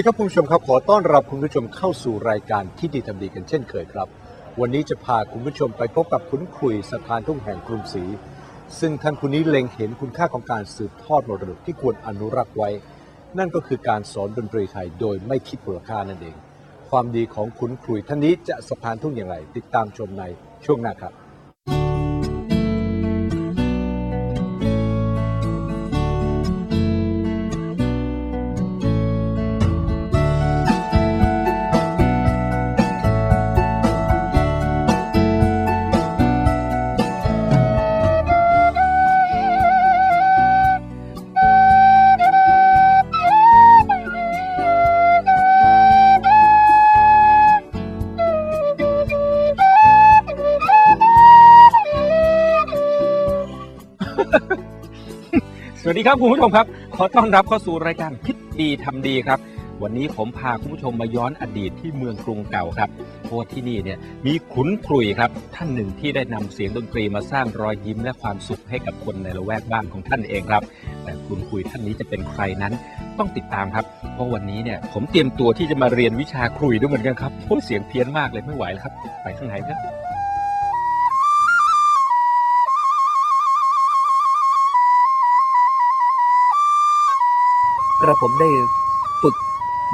วัสดีครับคุณผู้ชมครับขอต้อนรับคุณผู้ชมเข้าสู่รายการที่ดีทำดีกันเช่นเคยครับ วันนี้จะพาคุณผู้ชมไปพบกับคุณคุยสถานทุ่งแห่งกรุงศรีซึ่งท่านคนนี้เล็งเห็นคุณค่าของการสืบทอดมรดกที่ควรอนุรักษ์ไว้ นั่นก็คือการสอนดนตรีไทยโดยไม่คิดมูลค่านั่นเอง ความดีของคุณคุยท่านนี้จะสถานทุ่งอย่างไร ติดตามชมในช่วงหน้าครับ ครับคุณผู้ชมครับ ขอต้อนรับเข้าสู่รายการคิดดีทำดีครับ วันนี้ผมพาคุณผู้ชมมาย้อนอดีตที่เมืองกรุงเก่าครับเพราะที่นี่เนี่ยมีขุนครุยครับท่านหนึ่งที่ได้นำเสียงดนตรีมาสร้างรอยยิ้มและความสุขให้กับคนในละแวกบ้านของท่านเองครับ แต่ขุนครุยท่านนี้จะเป็นใครนั้นต้องติดตามครับ เพราะวันนี้เนี่ยผมเตรียมตัวที่จะมาเรียนวิชาครุยด้วยเหมือนกันครับเพราะเสียงเพี้ยนมากเลยไม่ไหวแล้วครับ ไปข้างในครับ ระผมได้ฝึก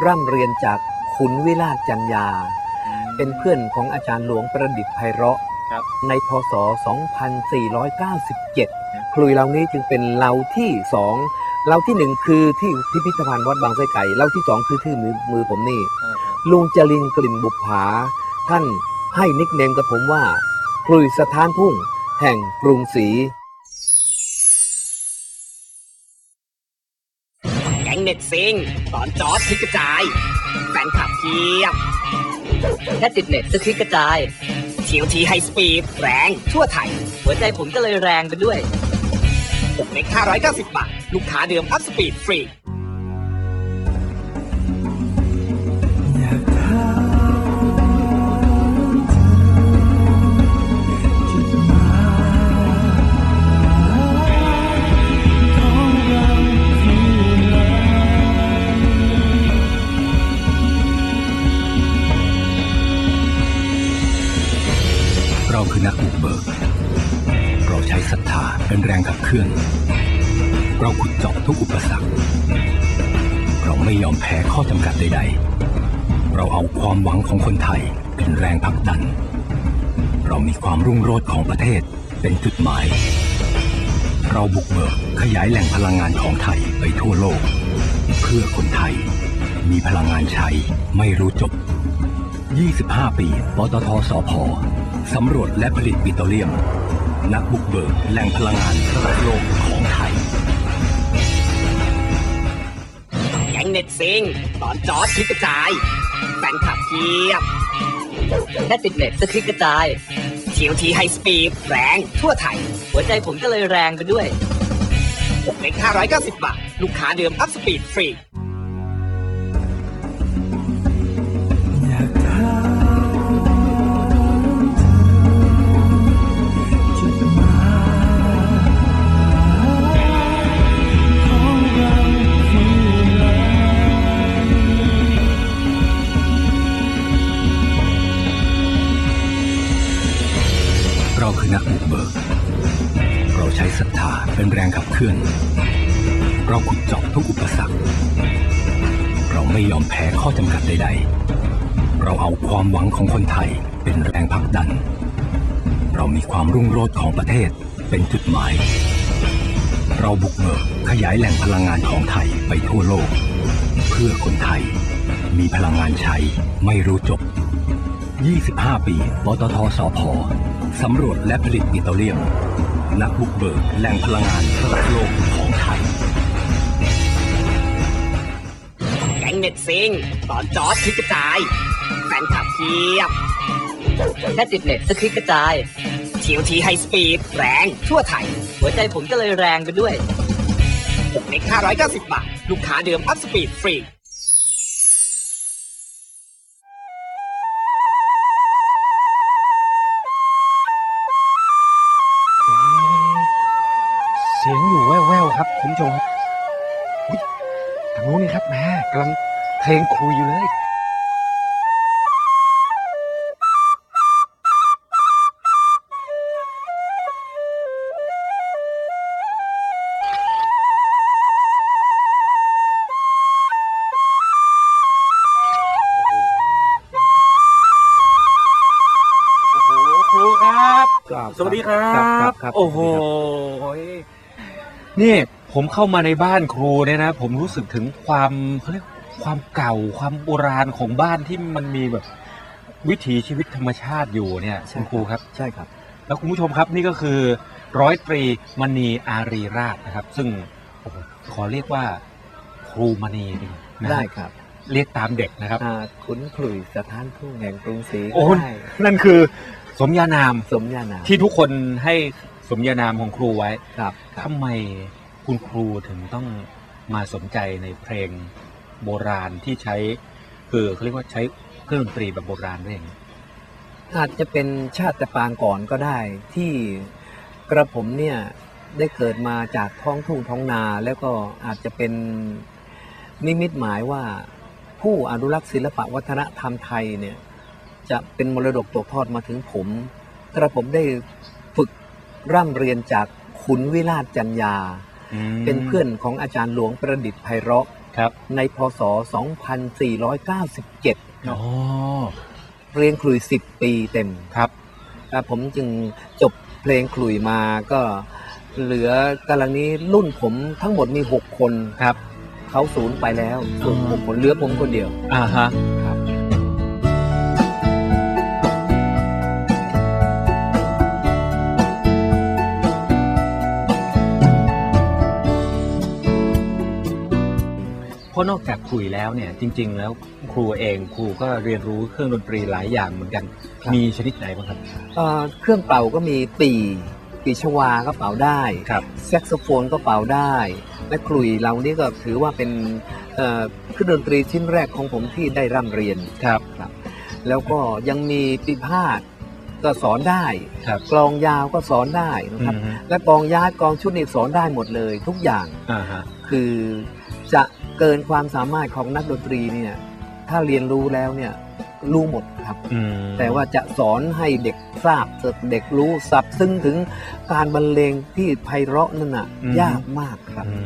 ร่ำเรียนจากขุนวิราชจันยา เป็นเพื่อนของอาจารย์หลวงประดิษฐ์ไพเราะครับในพศ 2497 คลุยเหล่านี้จึงเป็นเหล่าที่สองเหล่าที่หนึ่งคือที่พิพิธภัณฑ์วัดบางไทรไก่เหล่าที่สองคือที่มือมือผมนี่ ลุงจรินกลิ่นบุปผา ท่านให้นิกเนมกับผมว่า คลุยสถานทุ่ง แห่งกรุงศรี ซิงตอนจอร์ดคลิกกระจาย แฟนคลับเพียบ แค่ติดเน็ตก็คลิกกระจาย เทียวทีไฮสปีดแรงทั่วไทย หัวใจผมก็เลยแรงไปด้วย6เล็ก590 บาท ลูกค้าเดิมอัพสปีดฟรี คือนักบุกเบิก เราใช้ศรัทธาเป็นแรงขับเคลื่อน เราขุดเจาะทุกอุปสรรค เราไม่ยอมแพ้ข้อจำกัดใด ๆ เราเอาความหวังของคนไทยเป็นแรงผลักดัน เรามีความรุ่งโรจน์ของประเทศเป็นจุดหมาย เราบุกเบิกขยายแหล่งพลังงานของไทยไปทั่วโลก เพื่อคนไทยมีพลังงานใช้ไม่รู้จบ 25 ปี ปตทสพ สำรวจและผลิตปิโตรเลียม นักบุกเบิกแหล่งพลังงานระดับโลกของไทยแก๊งเน็ตซิงตอนจอดคลิกกระจาย แฟนคลับเพียบแค่ติดเน็ตก็คลิกกระจายเทียวทีไฮสปีดแรงทั่วไทย หัวใจผมก็เลยแรงไปด้วย6เล็ก590 บาท ลูกค้าเดิมอัพสปีดฟรี ของคนไทยเป็นแรงผลักดัน เรามีความรุ่งโรจน์ของประเทศเป็นจุดหมาย เราบุกเบิกขยายแหล่งพลังงานของไทยไปทั่วโลก เพื่อคนไทย มีพลังงานใช้ไม่รู้จบ 25 ปีปตทสพสำรวจและผลิตปิโตรเลียม นักบุกเบิกแหล่งพลังงานระดับโลกของไทยแก๊งเน็ตซิงตอนจอร์ดคลิกระจาย แฟนคลับ เพียบแค่ติดเน็ตสคริกกระจายทีโอทีไฮสปีดแรงทั่วไทย หัวใจผมก็เลยแรงไปด้วย6เล็ก590 บาท ลูกค้าเดิมอัพสปีดฟรีเสียงอยู่แว่วๆครับคุณผู้ชมทางนู้นนี่ครับแม่กำลังเพลงคุยอยู่เลย สวัสดีครัครับบ ครับ โอ้โหนี่ผมเข้ามาในบ้านครูเนี่ยนะ ผมรู้สึกถึงความเขาเรียกความเก่าความโบราณของบ้านที่มันมีแบบ วิถีชีวิตธรรมชาติอยู่เนี่ยใช่ คุณครูครับ ใช่ครับ แล้วคุณผู้ชมครับนี่ก็คือร้อยตรีมณีอารีราชนะครับ ซึ่งโอ้โหขอเรียกว่าครูมณีดีกว่านะได้ครับเรียกตามเด็กนะครับ อ่าขุนขลุยสถานทุ่งแห่งกรุงศรีโอ้ ก็ยได้นั่นคือ สมญานามสมญานามที่ทุกคนให้สมญานามของครูไว้ครับครับทำไมคุณครูถึงต้องมาสนใจในเพลงโบราณที่ใช้คือเขาเรียกว่าใช้เครื่องดนตรีแบบโบราณด้วยอย่างนี้อาจจะเป็นชาติปางก่อนก็ได้ ที่กระผมเนี่ยได้เกิดมาจากท้องทุ่งท้องนาแล้วก็อาจจะเป็นนิมิตหมายว่าผู้อนุรักษ์ศิลปะวัฒนธรรมไทยเนี่ย จะเป็นมรดกตกทอดมาถึงผมกระผมได้ฝึกร่ำเรียนจากขุนวิราชจันยาเป็นเพื่อนของอาจารย์หลวงประดิษฐ์ไพเราะครับ ในพศ 2497อ๋อเรียนคลุย 10 ปีเต็มครับแล้วผมจึงจบเพลงขลุยมาก็เหลือกำลังนี้รุ่นผมทั้งหมดมี 6 คนครับ เขาศูนย์ไปแล้วส่วนอ๋อผมคนเหลือผมคนเดียว อ่าฮะ รับเพราะนอกจากคุยแล้วเนี่ยจริง ๆ แล้วครูเองครูก็เรียนรู้เครื่องดนตรีหลายอย่างเหมือนกัน ครับ มีชนิดไหนบ้างครับ เอ่อเครื่องเป่าก็มีปีปีชวาก็เป่าได้ครับ แซกโซโฟนก็เป่าได้ และขลุยเรานี่ก็ถือว่าเป็นเอ่อเครื่องดนตรีชิ้นแรกของผมที่ได้ร่ำเรียนครับ ครับ แล้วก็ยังมีปีพาดก็สอนได้ครับกลองยาวก็สอนได้นะครับ อืมและกลองยาดกลองชุดนี้สอนได้หมดเลย ทุกอย่างอ่าฮะคือจะ เกินความสามารถของนักดนตรีเนี่ยถ้าเรียนรู้แล้วเนี่ยรู้หมดครับอืมแต่ว่าจะสอนให้เด็กทราบเด็กรู้สับซึ่งถึงการบรรเลงที่ไพเราะนั่นน่ะยากมากครับอื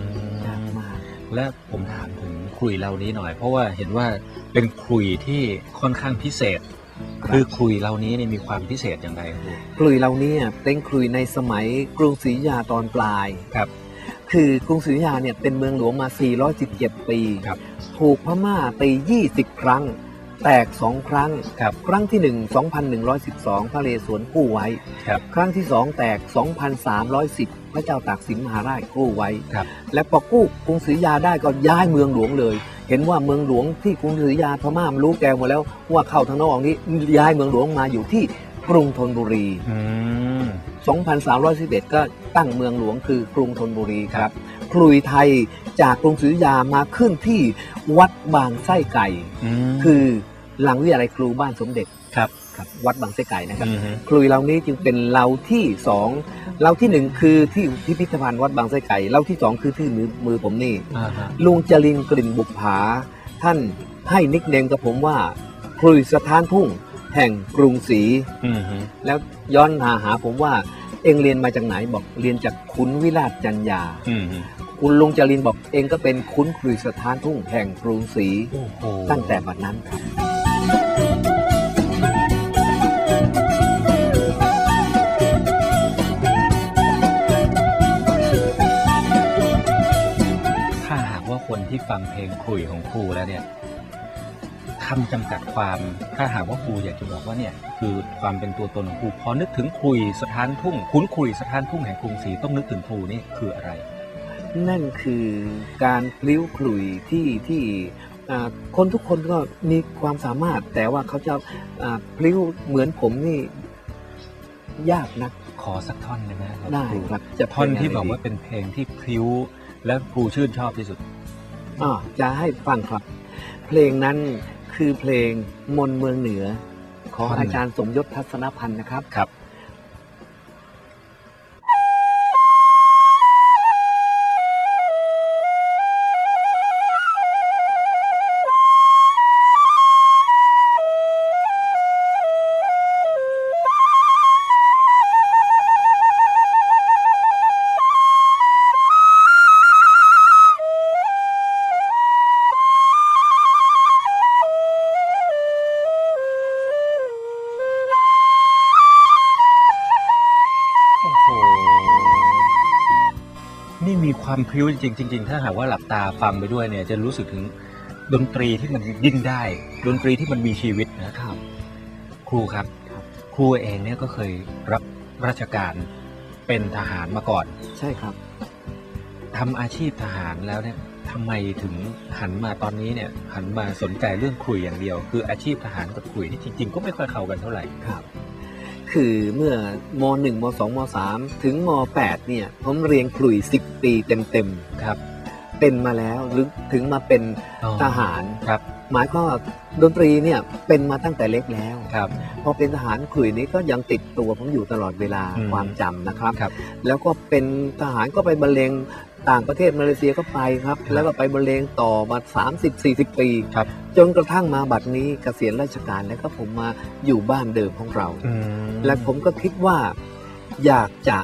ยากมมาก และผมถามถึงคลุยเหล่านี้หน่อย เพราะว่าเห็นว่าเป็นคลุยที่ค่อนข้างพิเศษครับคือคลุยเหล่านี้เนี่ยมีความพิเศษอย่างไรครับครูคลุยเราเนี่ยเป็นคลุยในสมัยกรุงศรีอยุธยาตอนปลายครับ คือกรุงศรีอยุธยาเนี่ยเป็นเมืองหลวงมา 417 ปี ครับ ถูกพม่าตี 20 ครั้ง แตก 2 ครั้ง ครับ ครั้งที่ 1 2,112 พระเลสวนกู้ไว้ ครับ ครั้งที่ 2 แตก 2,310 พระเจ้าตากสินมหาราชกู้ไว้ ครับ และพอกู้กรุงศรีอยุธยาได้ก็ย้ายเมืองหลวงเลย เห็นว่าเมืองหลวงที่กรุงศรีอยุธยาพม่ามันรู้แกหมดแล้วว่าเข้าทางนอกนี้ย้ายเมืองหลวงมาอยู่ที่กรุงธนบุรี อืม 2311 ก็ตั้งเมืองหลวงคือกรุงธนบุรีครับคลุยไทยจากกรุงศรีอยุธยามาขึ้นที่วัดบางไส้ไก่มคือหลังวิทยาลัยครูบ้านสมเด็จครับครับ วัดบางไส้ไก่นะครับอืมฮึคลุยเหล่านี้จึงเป็นเหล่าที่สองเหล่าที่หนึ่งคือที่พิพิธภัณฑ์วัดบางไส้ไก่เหล่าที่สองคือที่มือมือผมนี่อ่าฮะลุงจรินกลิ่นบุปผา ท่านให้นิกเนมกับผมว่าคลุยสถานทุ่ง แห่งกรุงศรีอืมฮึแล้วย้อนหาหาผมว่าเองเรียนมาจากไหนบอกเรียนจากขุนวิราชจันยาอืมฮึคุณลุงจรินบอกเองก็เป็นขุนคลุยสถานทุ่งแห่งกรุงศรีโอ้โหตั้งแต่บัดนั้นครับถ้าหากว่าคนที่ฟังเพลงคลุยของครูแล้วเนี่ย คำจำกัดความถ้าหากว่าครูอยากจะบอกว่าเนี่ยคือความเป็นตัวตนของครูพอนึกถึงคลุยสถานทุ่งคุ้นคลุยสถานทุ่งแห่งกรุงศรีต้องนึกถึงครูนี่คืออะไร นั่นคือการพลิ้วขลุยที่ที่อ่าคนทุกคนก็มีความสามารถ แต่ว่าเขาจะอ่าพลิ้วเหมือนผมนี่ ยากนักขอสักท่อนได้ไหมครับได้ครูครับจะท่อนที่เป็บอกว่าเป็นเพลงที่พริ้ว และครูชื่นชอบที่สุดอ่าจะให้ฟังครับ เพลงนั้น คือเพลงมนเมืองเหนือ ของอนอาจารย์สมยศทัศนพันธ์นะครับครับ ความพริ้วจริงๆจริง ๆ ถ้าหากว่าหลับตาฟังไปด้วยเนี่ยจะรู้สึกถึงดนตรีที่มันยิ่งได้ ดนตรีที่มันมีชีวิตนะครับ ครูครับ ครูเองเนี่ยก็เคยรับราชการเป็นทหารมาก่อน ใช่ครับทำอาชีพทหารแล้วเนี่ยทำไมถึงหันมาตอนนี้เนี่ยหันมาสนใจเรื่องขลุยอย่างเดียว คืออาชีพทหารกับขลุยนี่จริง ๆ ก็ไม่ค่อยเข้ากันเท่าไหร่ครับ คือเมื่อม .1 ม .2 ม .3 ถึงม .8 เนี่ยผมเรียนขลุ่ย 10 ปีเต็มครับๆเป็นมาแล้วหรือถึงมาเป็นทหารครับหมายก็ดนตรีเนี่ยเป็นมาตั้งแต่เล็กแล้วครับพอเป็นทหารขลุ่ยนี้ก็ยังติดตัวผมอยู่ตลอดเวลาอืมความจำนะครับครับแล้วก็เป็นทหารก็ไปบรรเลง ต่างประเทศมาเลเซียก็ไปครับครับ แล้วก็ไปบรรเลงต่อมา 30-40 ปี ครับ จนกระทั่งมาบัดนี้เกษียณราชการแล้วก็ผมมาอยู่บ้านเดิมของเราอืมและผมก็คิดว่าอยากจะ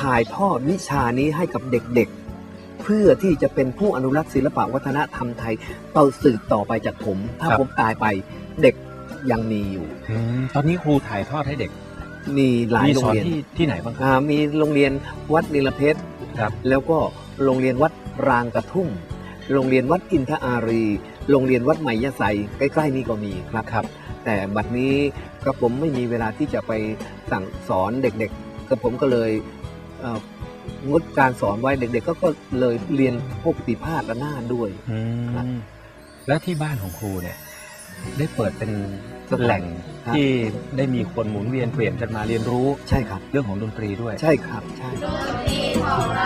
ถ่ายทอดวิชานี้ให้กับเด็กๆ เพื่อที่จะเป็นผู้อนุรักษ์ศิลปวัฒนธรรมไทยต่อสืบต่อไปจากผม ถ้าผมตายไปเด็กยังมีอยู่อืมตอนนี้ครูถ่ายทอดให้เด็ก มีหลายมีโรสงอนเรียนที่ที่ไหนบ้างครับอ่ามีโรงเรียนวัดนิลเพชร ครับ แล้วก็โรงเรียนวัดรางกระทุ่ม โรงเรียนวัดอินทอารี โรงเรียนวัดใหม่ยะไซใกล้ ๆ นี่ก็มีครับครับ แต่บัดนี้กระผมไม่มีเวลาที่จะไปสั่งสอนเด็กๆกระผมก็เลยเอ่องดการสอนไว้เด็ก ๆ ก็ก็เลยเรียนพวกปีพาดระนาดด้วยอืมครับแล้วที่บ้านของครูเนี่ย ได้เปิดเป็นสถานแหล่งครับที่ได้มีคนหมุนเวียนเปลี่ยนกันมาเรียนรู้ใช่ครับ เรื่องของดนตรีด้วยใช่ครับใช่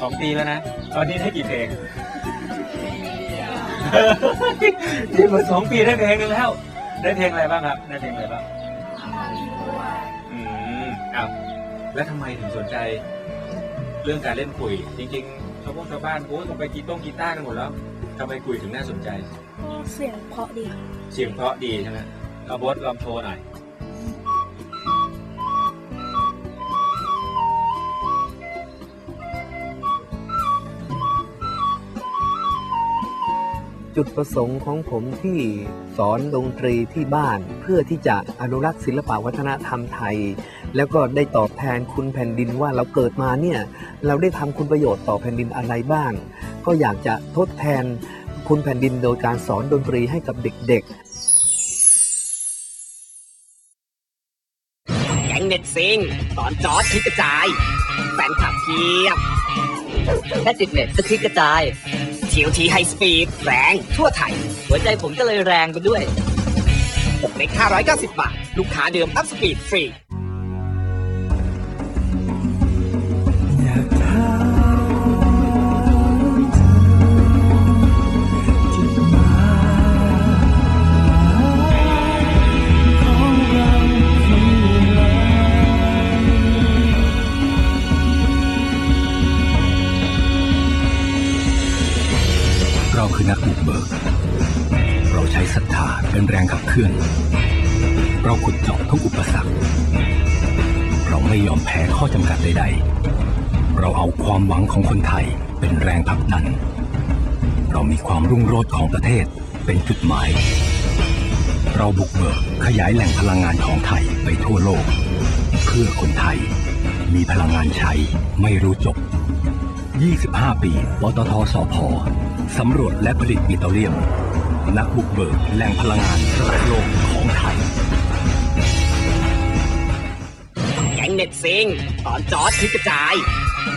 สองปีแล้วนะ ตอนนี้ได้กี่เพลงเรียนมาสองปีได้เพลงหนึงแล้ว ได้เพลงอะไรบ้างครับ ได้เพลงอะไรบ้าง อืมอ้าวแล้วทำไมถึงสนใจ เรื่องการเล่นคุย จริงๆชาวบ้านชาวบ้านโอ้ยคงไปกีต้งกีตาร์กันหมดแล้วทำไมคุยถึงน่าสนใจ เสียงเพราะดีค่ะเสียงเพราะดีใช่ไหมเอาบดลองโชว์หน่อย จุดประสงค์ของผมที่สอนดนตรีที่บ้าน เพื่อที่จะอนุรักษ์ศิลปวัฒนธรรมไทย แล้วก็ได้ตอบแทนคุณแผ่นดินว่าเราเกิดมาเนี่ยเราได้ทำคุณประโยชน์ต่อแผ่นดินอะไรบ้าง ก็อยากจะทดแทนคุณแผ่นดินโดยการสอนดนตรีให้กับเด็กๆแก๊งเน็ตซิงตอนจอร์ดคลิกกระจายแฟนคลับเพียบแค่ติดเน็ตก็คลิกกระจาย เทียวทีไฮสปีดแรงทั่วไทย หัวใจผมก็เลยแรงไปด้วย6เล็ก590 บาท ลูกค้าเดิมอัพสปีดฟรี ของคนไทยเป็นแรงผลักดัน เรามีความรุ่งโรจน์ของประเทศเป็นจุดหมาย เราบุกเบิกขยายแหล่งพลังงานของไทยไปทั่วโลก เพื่อคนไทย มีพลังงานใช้ไม่รู้จบ 25 ปีปตทสพสำรวจและผลิตปิโตรเลียม นักบุกเบิกแหล่งพลังงานระดับโลกของไทยแก๊งเน็ตซิงตอนจอร์ดคลิกกระจาย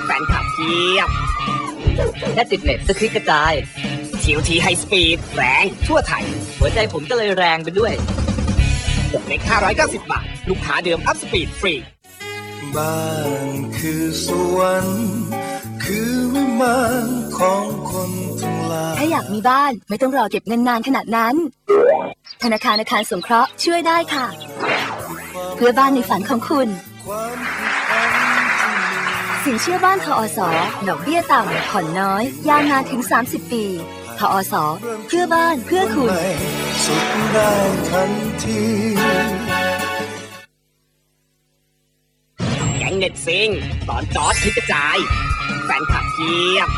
แฟนคลับเพียบแค่ติดเน็ตสคลิกกระจายทีทีไฮสปีดแรงทั่วไทย หัวใจผมก็เลยแรงไปด้วย6เล็ก590 บาท ลูกค้าเดิมอัพสปีดฟรี บ้านคือสวรรค์คือวิมานของคนทั้งหลายถ้าอยากมีบ้านไม่ต้องรอเก็บเงินนานขนาดนั้น ธนาคารอาคารสงเคราะห์ช่วยได้ค่ะ เพื่อบ้านในฝันของคุณ สินเชื่อบ้านทอสดอกเบี้ยต่ำผ่อนน้อย ยาวนานถึง 30 ปีทอสเพื่อบ้านเพื่อคุณใหม่สุขได้ทันทีแก๊งเน็ตซิงตอนจอร์ดคลิกกระจาย แฟนคลับเพียบ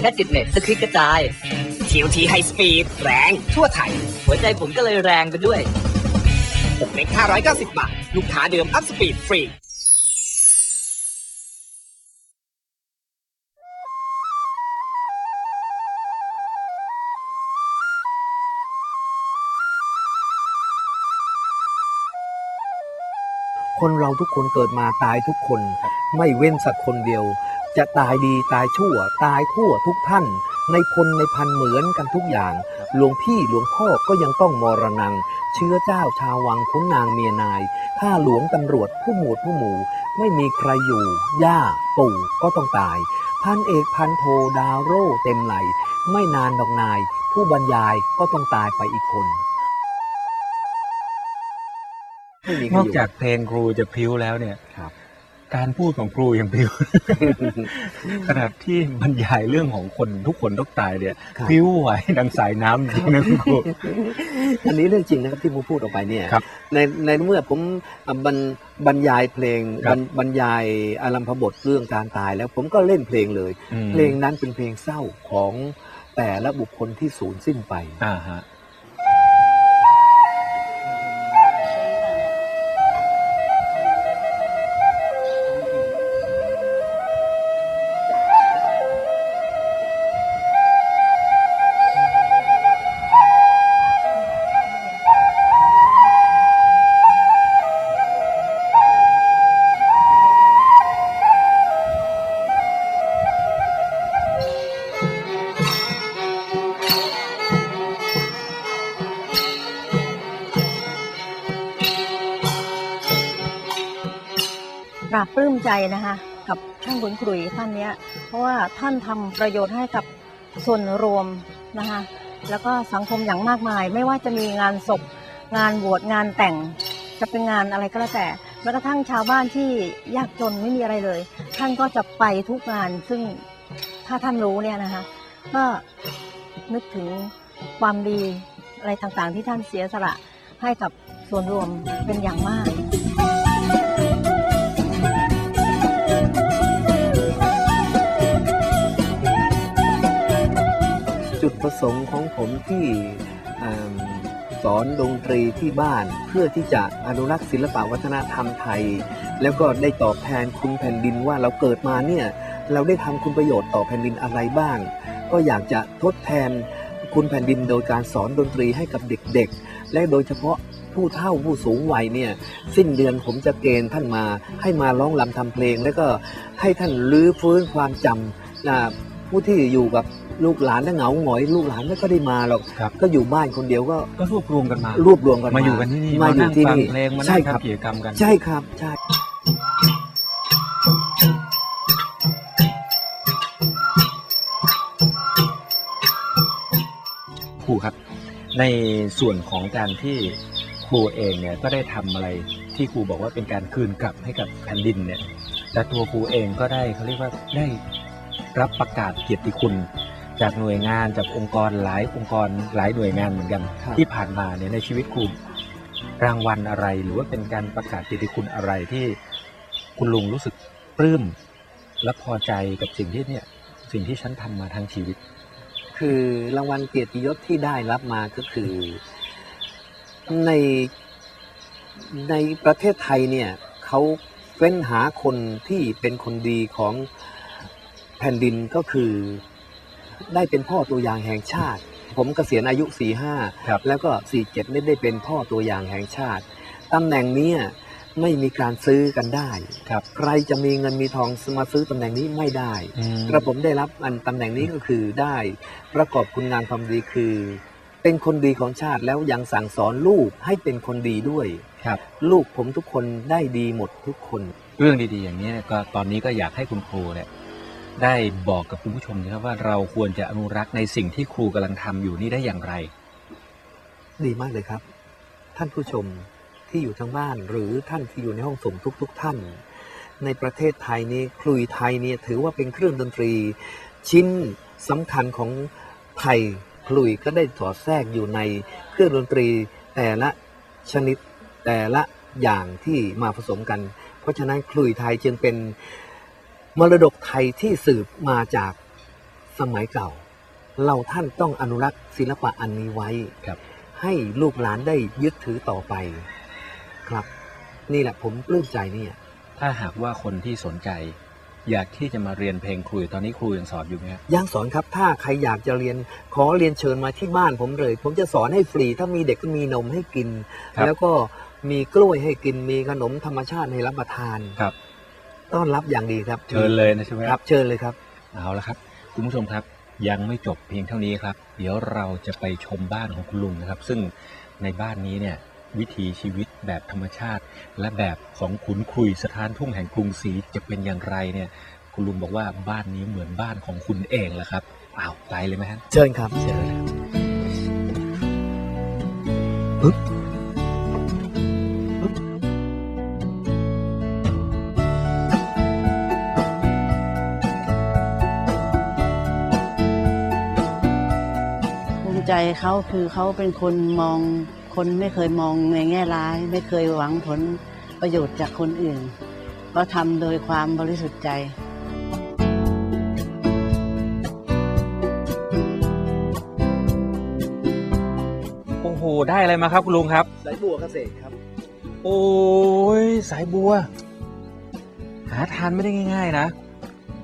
แค่ติดเน็ตสคลิกกระจายทีทีไฮสปีดแรงทั่วไทย หัวใจผมก็เลยแรงไปด้วย6เล็ก590 บาท ลูกค้าเดิมอัพสปีดฟรี คนเราทุกคนเกิดมาตายทุกคน ไม่เว้นสักคนเดียว จะตายดีตายชั่ว ตายทั่วทุกท่าน ในพลในพันเหมือนกันทุกอย่าง หลวงพี่หลวงพ่อก็ยังต้องมรณงเชื้อเจ้าชาววังขุนนางเมียนายข้าหลวงตำรวจผู้หมวดผู้หมู่ไม่มีใครอยู่ ย่าปู่ก็ต้องตาย พันเอกพันโทดาวโร่เต็มไหล ไม่นานดอกนาย ผู้บรรยายก็ต้องตายไปอีกคน ไม่มีใครนอกยู่ จากเพลงครูจะพริ้วแล้วเนี่ยครับ การพูดของครูยังพริ้ว ขนาดที่บรรยายเรื่องของคนทุกคนต้องตายเนี่ยครับ พริ้วไหวดังสายน้ำจริงนะคุณครู อันนี้เรื่องจริงนะครับที่ผมพูดออกไปเนี่ยครับในในเมื่อผมอะบรรบรรยายเพลงครับบรรบรรยายอารัมพบทเรื่องการตายแล้วผมก็เล่นเพลงเลย อืมเพลงนั้นเป็นเพลงเศร้าของแต่ละบุคคลที่สูญสิ้นไป อ่าฮะ ใจนะคะกับช่างขุนขลุยท่านเนี้ย เพราะว่าท่านทำประโยชน์ให้กับส่วนรวมนะคะแล้วก็สังคมอย่างมากมาย ไม่ว่าจะมีงานศพงานบวชงานแต่งจะเป็นงานอะไรก็แล้วแต่แม้กระทั่งชาวบ้านที่ยากจนไม่มีอะไรเลย ท่านก็จะไปทุกงานซึ่งถ้าท่านรู้เนี่ยนะคะก็นึกถึงความดีอะไรต่างๆ ที่ท่านเสียสละให้กับส่วนรวมเป็นอย่างมาก ประสงค์ของผมที่สอนดนตรีที่บ้านเพื่อที่จะอนุรักษ์ศิลปวัฒนธรรมไทย แล้วก็ได้ตอบแทนคุณแผ่นดินว่าเราเกิดมาเนี่ยเราได้ทำคุณประโยชน์ต่อแผ่นดินอะไรบ้าง ก็อยากจะทดแทนคุณแผ่นดินโดยการสอนดนตรีให้กับเด็กๆ และโดยเฉพาะผู้เฒ่าผู้สูงวัยเนี่ยสิ้นเดือนผมจะเกณฑ์ท่านมา ให้มาร้องรำทำเพลง แล้วก็ให้ท่านรื้อฟื้นความจำผู้ที่อยู่กับ ลูกหลานถ้าเหงาหงอยลูกหลานไม่ก็ได้มาหรอกครับ ก็อยู่บ้านคนเดียวก็ก็รวบรวมกันมารวบรวมกันมาอยู่กันที่นี่มาอยู่นั่งที่ฟังนี่เพลงมาใช่นั่งครับทำกิจกรรมกัน ใช่ครับใช่ครูครับ ในส่วนของการที่ครูเองเนี่ยก็ได้ทำอะไรที่ครูบอกว่าเป็นการคืนกลับให้กับแผ่นดินเนี่ยแต่ตัวครูเองก็ได้เขาเรียกว่าได้รับประกาศเกียรติคุณ จากหน่วยงานจากองค์กรหลายองค์กรหลายหน่วยงานเหมือนกันครับที่ผ่านมาเนี่ยในชีวิตครูรางวัลอะไร หรือว่าเป็นการประกาศเกียรติคุณอะไรที่คุณลุงรู้สึกปลื้มและพอใจกับสิ่งที่เนี่ยสิ่งที่ฉันทำมาทั้งชีวิต คือรางวัลเกียรติยศที่ได้รับมาก็คือในในประเทศไทยเนี่ยเขาเฟ้นหาคนที่เป็นคนดีของแผ่นดินก็คือ ได้เป็นพ่อตัวอย่างแห่งชาติ ผมเกษียณอายุ45 แล้วก็ 47ได้ได้เป็นพ่อตัวอย่างแห่งชาติตำแหน่งเนี้ยไม่มีการซื้อกันได้ ครับใครจะมีเงินมีทองมาซื้อตำแหน่งนี้ไม่ได้กระผมได้รับอันตำแหน่งนี้ก็คือได้ประกอบคุณงามความดีคือ เป็นคนดีของชาติแล้วยังสั่งสอนลูกให้เป็นคนดีด้วย ครับ ลูกผมทุกคนได้ดีหมดทุกคน เรื่องดีๆอย่างนี้เนี่ยก็ตอนนี้ก็อยากให้คุณครูเนี่ย ได้บอกกับคุณผู้ชมนะครับว่าเราควรจะอนุรักษ์ในสิ่งที่ครูกำลังทำอยู่นี่ได้อย่างไร ดีมากเลยครับ ท่านผู้ชมที่อยู่ทางบ้านหรือท่านที่อยู่ในห้องส่งทุกๆท่าน ในประเทศไทยนี้คลุยไทยเนี่ยถือว่าเป็นเครื่องดนตรี ชิ้นสำคัญของไทยคลุยก็ได้สอดแทรกอยู่ในเครื่องดนตรีแต่ละชนิดแต่ละอย่างที่มาผสมกัน เพราะฉะนั้นคลุยไทยจึงเป็น มรดกไทยที่สืบมาจากสมัยเก่า เราท่านต้องอนุรักษ์ศิลปะอันนี้ไว้ครับให้ลูกหลานได้ยึดถือต่อไป ครับ นี่แหละผมปลื้มใจเนี่ยถ้าหากว่าคนที่สนใจ อยากที่จะมาเรียนเพลงครูตอนนี้ครูยังสอนอยู่ไหมครับยังสอนครับ ถ้าใครอยากจะเรียนขอเรียนเชิญมาที่บ้านผมเลย ผมจะสอนให้ฟรี ถ้ามีเด็กก็มีนมให้กินครับแล้วก็มีกล้วยให้กินมีขนมธรรมชาติให้รับประทานครับ ต้อนรับอย่างดีครับเชิญเลยนะใช่ไหมครับเชิญเลยครับเอาละครับ คุณผู้ชมครับยังไม่จบเพียงเท่านี้ครับ เดี๋ยวเราจะไปชมบ้านของคุณลุงนะครับ ซึ่งในบ้านนี้เนี่ยวิถีชีวิตแบบธรรมชาติ และแบบของขุนคุยสถานทุ่งแห่งกรุงศรีจะเป็นอย่างไรเนี่ย คุณลุงบอกว่าบ้านนี้เหมือนบ้านของคุณเองแหละครับอ้าวไปเลยไหมฮะเชิญครับเชิญเลยครับ ใจเขาคือเขาเป็นคนมองคนไม่เคยมองในแง่ร้าย ไม่เคยหวังผลประโยชน์จากคนอื่นก็ทำโดยความบริสุทธิ์ใจโอ้โหได้อะไรมาครับคุณลุงครับ สายบัวเกษตรครับ โอ้ยสายบัว หาทานไม่ได้ง่าย ๆ นะ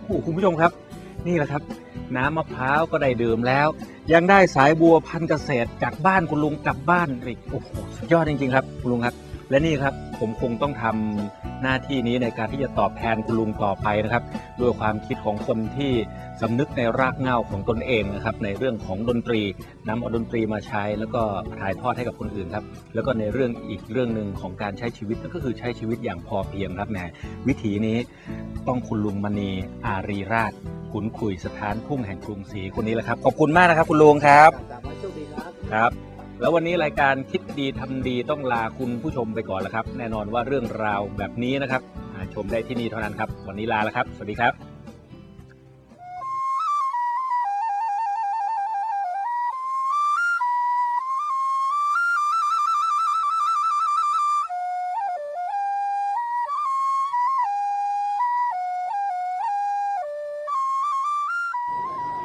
โอ้โหคุณผู้ชมครับ นี่แหละครับ น้ำมะพร้าวก็ได้ดื่มแล้ว ยังได้สายบัวพันเกษตรจากบ้านคุณลุงกลับบ้านอีกโอ้โหสุดยอดจริงๆครับคุณลุงครับ และนี่ครับผมคงต้องทำหน้าที่นี้ในการที่จะตอบแทนคุณลุงต่อไปนะครับด้วยความคิดของคนที่สำนึกในรากเหง้าของตนเองนะครับในเรื่องของดนตรีนำเอาดนตรีมาใช้ แล้วก็ถ่ายทอดให้กับคนอื่นครับแล้วก็ในเรื่องอีกเรื่องหนึ่งของการใช้ชีวิตนั่นก็คือใช้ชีวิตอย่างพอเพียงครับแหมวิถีนี้ต้องคุณลุงมณีอารีราช ขุนขุยสถานทุ่งแห่งกรุงศรีคนนี้แหละครับ ขอบคุณมากนะครับ คุณลุงครับครับ แล้ววันนี้รายการคิดดีทำดีต้องลาคุณผู้ชมไปก่อนแล้วครับ แน่นอนว่าเรื่องราวแบบนี้นะครับหาชมได้ที่นี่เท่านั้นครับ วันนี้ลาแล้วครับ สวัสดีครับ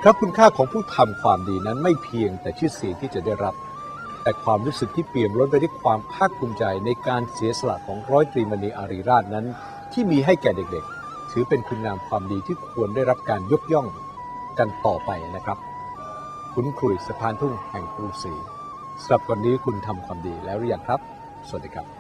ครับคุณค่าของผู้ทำความดีนั้นไม่เพียงแต่ชื่อเสียงที่จะได้รับ แต่ความรู้สึกที่เปี่ยมล้นไปด้วยความภาคภูมิใจในการเสียสละของร้อยตรีมณีอารีราชนั้น ที่มีให้แก่เด็กๆ ถือเป็นคุณงามความดีที่ควรได้รับการยกย่องกันต่อไปนะครับ คุณครุยสะพานทุ่งแห่งกรุงศรีสำหรับวันนี้คุณทำความดีแล้วหรือยังครับ สวัสดีครับ